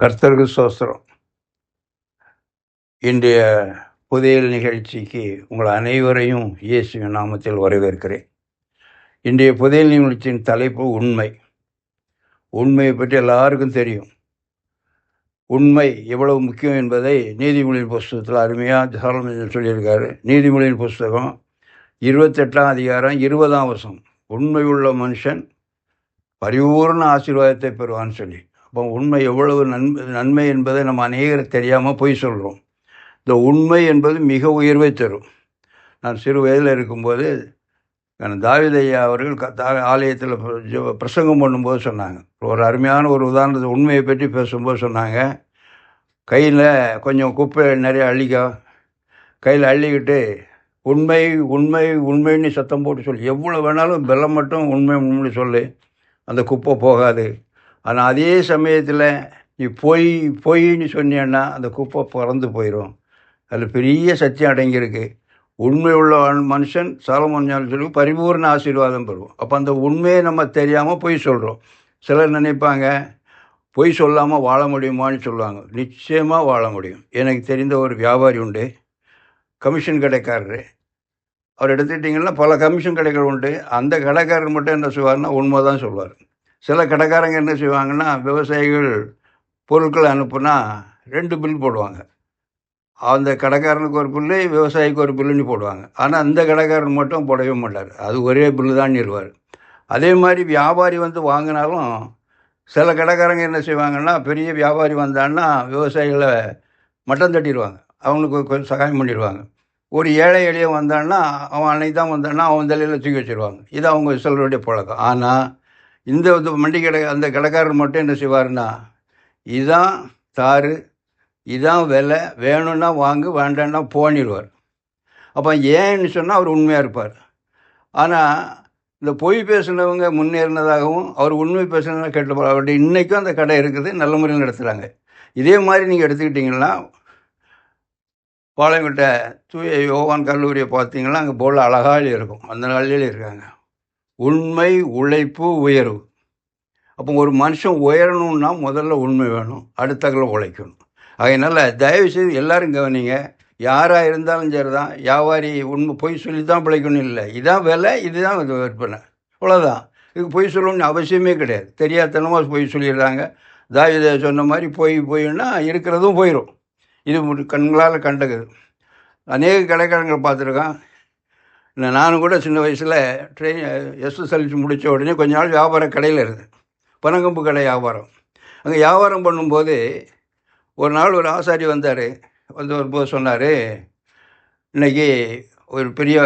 கர்த்தருக்கு சோஸ்திரம் இன்றைய புதையல் நிகழ்ச்சிக்கு உங்கள் அனைவரையும் இயேசுவின் நாமத்தில் வரவேற்கிறேன். இன்றைய புதையல் நிகழ்ச்சியின் தலைப்பு உண்மை. உண்மையை பற்றி எல்லாருக்கும் தெரியும். உண்மை எவ்வளவு முக்கியம் என்பதை நீதிமொழியின் புஸ்தகத்தில் அருமையாக சாலமன் சொல்லியிருக்காரு. நீதிமொழியின் புஸ்தகம் இருபத்தெட்டாம் அதிகாரம் இருபதாம் வசம் உண்மை உள்ள மனுஷன் பரிபூர்ண ஆசீர்வாதத்தை பெறுவான்னு சொல்லி. அப்போ உண்மை எவ்வளவு நன்மை நன்மை என்பதை நம்ம அநேகர் தெரியாமல் பொய் சொல்கிறோம் இந்த உண்மை என்பது மிக உயர்வை தரும். நான் சிறு வயதில் இருக்கும்போது நான் தாவிதையா அவர்கள் க- தா- ஆலயத்தில் பிரசங்கம் பண்ணும்போது சொன்னாங்க. ஒரு அருமையான ஒரு உதாரணத்தை உண்மையை பற்றி பேசும்போது சொன்னாங்க. கையில் கொஞ்சம் குப்பை நிறைய அள்ளிக்கோ. கையில் அள்ளிக்கிட்டு உண்மை உண்மை உண்மைன்னு சத்தம் போட்டு சொல்லி. எவ்வளோ வேணாலும் வெள்ளம் மட்டும் உண்மை உண்மை சொல்லு. அந்த குப்பை போகாது. ஆனால் அதே சமயத்தில் நீ பொய் பொய்ன்னு சொன்னீன்னா அந்த குப்பை பறந்து போயிடும் அதில் பெரிய சத்தியம் அடங்கியிருக்கு. உண்மை உள்ள மனுஷன் சாலமோன் சொல்லி பரிபூர்ண ஆசீர்வாதம் பெறுவோம். அப்போ அந்த உண்மையை நம்ம தெரியாமல் பொய் சொல்கிறோம் சிலர் நினைப்பாங்க பொய் சொல்லாமல் வாழ முடியுமான்னு சொல்லுவாங்க. நிச்சயமாக வாழ முடியும். எனக்கு தெரிந்த ஒரு வியாபாரி உண்டு. கமிஷன் கடைக்காரரு. அவர் எடுத்துக்கிட்டிங்கன்னா பல கமிஷன் கடைகள் உண்டு. அந்த கடைக்காரர் மட்டும் என்ன செய்வார்னா உண்மை தான் சொல்லுவார். சில கடைக்காரங்க என்ன செய்வாங்கன்னா விவசாயிகள் பொருட்களை அனுப்புனா ரெண்டு பில் போடுவாங்க. அந்த கடைக்காரனுக்கு ஒரு பில்லு விவசாயிக்கு ஒரு பில்லுன்னு போடுவாங்க. ஆனால் அந்த கடைக்காரன் மட்டும் போடவே மாட்டார். அது ஒரே பில்லு தான் இருவார் அதே மாதிரி வியாபாரி வந்து வாங்கினாலும் சில கடைக்காரங்க என்ன செய்வாங்கன்னா பெரிய வியாபாரி வந்தான்னா விவசாயிகளை மட்டம் தட்டிடுவாங்க. அவங்களுக்கு கொஞ்சம் சகாயம் பண்ணிடுவாங்க. ஒரு ஏழை எளிய வந்தான்னா அவன் அன்னைக்கு தான் வந்தான்னா அவன் தலையில் தூக்கி வச்சிருவாங்க. இது அவங்க சிலருடைய பழக்கம். ஆனால் இந்த இது மண்டி கடை அந்த கடைக்காரர் மட்டும் என்ன செய்வாருன்னா இதான் தாரு இதான் விலை வேணும்னா வாங்கு வேண்டாம்னா போனிடுவார் அப்போ ஏன்னு சொன்னால் அவர் உண்மையாக இருப்பார். ஆனால் இந்த பொய் பேசுனவங்க முன்னேறினதாகவும் அவர் உண்மை பேசுனதாக கேட்டு அவர்கிட்ட இன்றைக்கும் அந்த கடை இருக்குது நல்ல முறையில் நடத்துகிறாங்க இதே மாதிரி நீங்கள் எடுத்துக்கிட்டிங்கன்னா பாளையங்கோட்டை தூய யோவான் கல்லூரியை பார்த்தீங்கன்னா அங்கே போல் அழகாளி இருக்கும். அந்த நாளிலே இருக்காங்க. உண்மை உழைப்பு உயர்வு. அப்போ ஒரு மனுஷன் உயரணும்னா முதல்ல உண்மை வேணும் அடுத்தகளை உழைக்கணும். அதனால் தயவுசெய்து எல்லாரும் கவனிங்க யாராக இருந்தாலும் சரி தான் வியாபாரி உண்மை பொய் சொல்லி தான் பிழைக்கணும் இல்லை. இதான் விலை இதுதான் இது விற்பனை. அவ்வளோதான் இதுக்கு பொய் சொல்லணும்னு அவசியமே கிடையாது. தெரியாதனமாக பொய் சொல்லிடுறாங்க. தாவித சொன்ன மாதிரி பொய் பொய்னா இருக்கிறதும் போயிடும் இது கண்களால் கண்டது. அநேக கடைக்காரங்களை பார்த்துருக்கேன். நானும் கூட சின்ன வயசில் ட்ரெயின் எஸ்எஸ்எல்சி முடித்த உடனே கொஞ்ச நாள் வியாபாரம் கடையில் இருந்தேன். பனங்கம்பு கடை வியாபாரம். அங்கே வியாபாரம் பண்ணும்போது ஒரு நாள் ஒரு ஆசாரி வந்தார். வந்து வரும்போது சொன்னார் இன்னைக்கு ஒரு பெரிய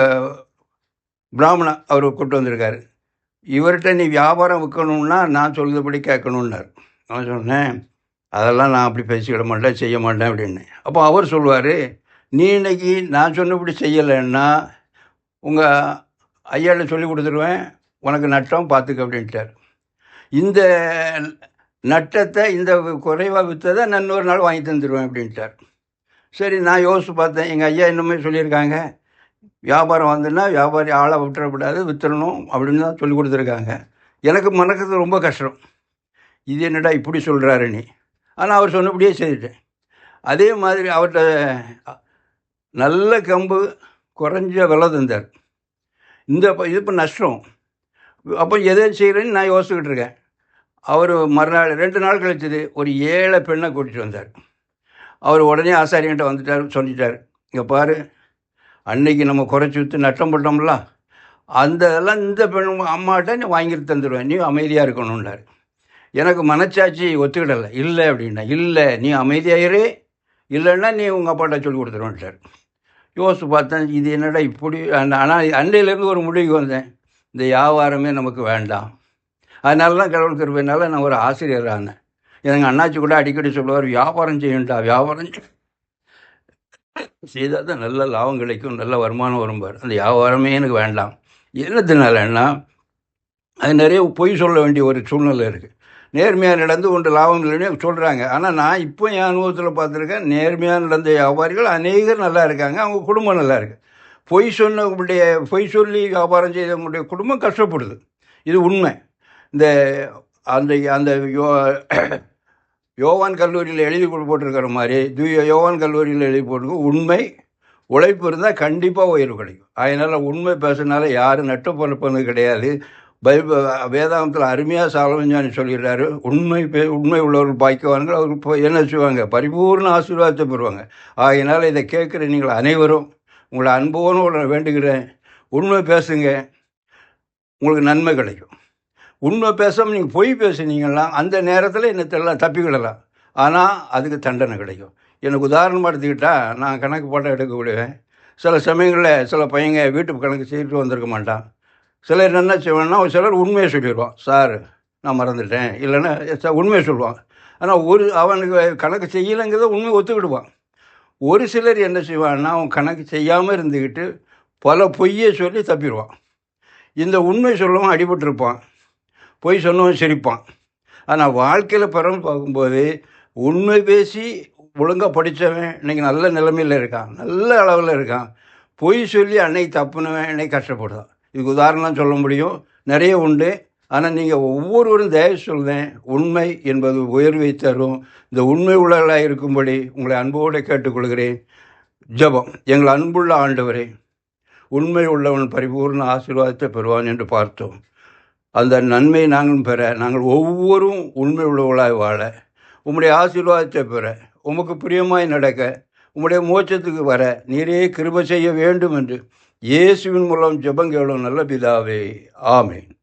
பிராமணன் அவர் கூப்பிட்டு வந்திருக்காரு. இவர்கிட்ட நீ வியாபாரம் விற்கணும்னா நான் சொல்கிறபடி கேட்கணுன்னார் நான் சொன்னேன் அதெல்லாம் நான் அப்படி பேசிக்கிட மாட்டேன் செய்ய மாட்டேன் அப்படின்னு அப்போ அவர் சொல்லுவார் நீ இன்னைக்கு நான் சொன்னபடி செய்யலைன்னா உங்கள் ஐயாட்ட சொல்லி கொடுத்துருவேன். உனக்கு நட்டம் பார்த்துக்க அப்படின்ட்டார். இந்த நட்டத்தை இந்த குறைவாக விற்றதை நான் இன்னொரு நாள் வாங்கி தந்துடுவேன் அப்படின்ட்டார். சரி நான் யோசிச்சு பார்த்தேன். எங்கள் ஐயா இன்னுமே சொல்லியிருக்காங்க. வியாபாரம் வந்துன்னா வியாபாரி ஆளை விட்டுறக்கூடாது வித்துறணும் அப்படின்னு தான் சொல்லி கொடுத்துருக்காங்க. எனக்கு மறக்கிறது ரொம்ப கஷ்டம். இது என்னடா இப்படி சொல்கிறாரு நீ? ஆனால் அவர் சொன்னபடியே செய்துட்டேன். அதே மாதிரி அவர்கிட்ட நல்ல கம்பு குறைஞ்ச விலை தந்தார். இந்த இது இப்போ நஷ்டம். அப்போ எதை செய்கிறேன்னு நான் யோசிச்சுக்கிட்டு இருக்கேன். அவர் மறுநாள் ரெண்டு நாள் கழிச்சது ஒரு ஏழை பெண்ணை கூட்டிகிட்டு வந்தார். அவர் உடனே ஆசாரியன்ட்ட வந்துட்டார் சொல்லிட்டார் இங்கே பாரு அன்னைக்கு நம்ம குறைச்சி விற்று நட்டம் போட்டோம்ல அந்த இதெல்லாம் இந்த பெண் அம்மாட்ட நீ வாங்கிட்டு தந்துடுவேன் நீ அமைதியாக இருக்கணும்னார். எனக்கு மனச்சாட்சி ஒத்துக்கிடலை. இல்லை அப்படின்னா இல்லை நீ அமைதியாயிரு. இல்லைன்னா நீ உங்கள் அப்பாட்ட சொல்லி கொடுத்துருவேன்ட்டார். யோசித்து பார்த்தேன் இது என்னடா இப்படி ஆனால் அன்னையிலேருந்து ஒரு முடிவுக்கு வந்தேன். இந்த வியாபாரமே நமக்கு வேண்டாம். அதனால தான் கடவுள் கருவினால நான் ஒரு ஆசிரியர் ஆனேன் எனக்கு அண்ணாச்சி கூட அடிக்கடி சொல்லுவார் வியாபாரம் செய்யுண்டா வியாபாரம் செய்தால் தான் நல்ல லாபம் கிடைக்கும் நல்ல வருமானம் வரும்பார் அந்த வியாபாரமே எனக்கு வேண்டாம். என்னத்தினாலன்னா அது நிறைய பொய் சொல்ல வேண்டிய ஒரு சூழ்நிலை இருக்குது நேர்மையாக நடந்து ஒன்று லாபம் இல்லைன்னு சொல்கிறாங்க ஆனால் நான் இப்போ என் அனுபவத்தில் பார்த்துருக்கேன் நேர்மையாக நடந்த வியாபாரிகள் அநேகர் நல்லா இருக்காங்க அவங்க குடும்பம் நல்லா இருக்கு. பொய் சொன்னவங்களுடைய பொய் சொல்லி வியாபாரம் செய்தவங்களுடைய குடும்பம் கஷ்டப்படுது. இது உண்மை. இந்த அந்த அந்த யோ யோவான் கல்லூரியில் எழுதி கொடு- போட்டிருக்கிற மாதிரி தூய யோவான் கல்லூரியில் எழுதி போட்டிருக்க உண்மை உழைப்பு இருந்தால் கண்டிப்பாக உயர்வு கிடைக்கும். அதனால் உண்மை பேசுனால யாரும் நட்டு பொறுப்பது கிடையாது. பைபிள் வேதாந்தத்தில் அருமையாக சாலமஞ்சானி சொல்லிடுறாரு. உண்மை பே உண்மை உள்ளவர்கள் பாய்க்குவார்கள் அவர்கள் போய் என்ன செய்வாங்க? பரிபூர்ண ஆசீர்வாதத்தை பெறுவாங்க. ஆகையினால் இதை கேட்குற நீங்கள் அனைவரும் உங்களை அன்போடு உங்களை வேண்டுகிறேன். உண்மை பேசுங்க உங்களுக்கு நன்மை கிடைக்கும். உண்மை பேசாமல் நீங்கள் பொய் பேசுனீங்கன்னா அந்த நேரத்தில் என்னத்தெல்லாம் தப்பிக்கிடலாம். ஆனால் அதுக்கு தண்டனை கிடைக்கும். எனக்கு உதாரணமாக எடுத்துக்கிட்டால் நான் கணக்கு போட்டால் எடுக்க விடுவேன். சில சமயங்களில் சில பையங்க வீட்டு கணக்கு செய்துட்டு வந்திருக்க மாட்டான். சிலர் என்ன செய்வாங்கன்னா ஒரு சிலர் உண்மையை சொல்லிடுவான் சார் நான் மறந்துட்டேன். இல்லைன்னா சார் உண்மையை சொல்லுவான். ஆனால் ஒரு அவனுக்கு கணக்கு செய்யலைங்கிறத உண்மை ஒத்துக்கிடுவான். ஒரு சிலர் என்ன செய்வான்னா அவன் கணக்கு செய்யாமல் இருந்துக்கிட்டு பல பொய்யை சொல்லி தப்பிடுவான். இந்த உண்மை சொல்லவும் அடிபட்டிருப்பான். பொய் சொன்னவன் சிரிப்பான். ஆனால் வாழ்க்கையில் பிறகு பார்க்கும்போது உண்மை பேசி ஒழுங்காக படித்தவன் இன்னைக்கு நல்ல நிலைமையில் இருக்கான். நல்ல அளவில் இருக்கான். பொய் சொல்லி அன்னைக்கு தப்புனவன் இன்னைக்கு கஷ்டப்படுதான் இதுக்கு உதாரணம் சொல்ல முடியும். நிறைய உண்டு. ஆனால் நீங்கள் ஒவ்வொருவரும் தயவு சொல்கிறேன் உண்மை என்பது உயர்வை தரும். இந்த உண்மை உள்ளவர்களாக இருக்கும்படி உங்களை அன்போடு கேட்டுக்கொள்கிறேன். ஜெபம். எங்கள் அன்புள்ள ஆண்டவரே உண்மை உள்ளவன் பரிபூர்ண ஆசீர்வாதத்தை பெறுவான் என்று பார்த்தோம். அந்த நன்மை நாங்களும் பெற நாங்கள் ஒவ்வொரும் உண்மை உள்ளவர்களாய் வாழ உம்முடைய ஆசீர்வாதத்தை பெற உமக்கு பிரியமாய் நடக்க உம்முடைய மோட்சத்துக்கு வர நீரே கிருப செய்ய வேண்டும் என்று இயேசுவின் மூலம் ஜெபம் கேளும் நல்ல பிதாவே ஆமேன்.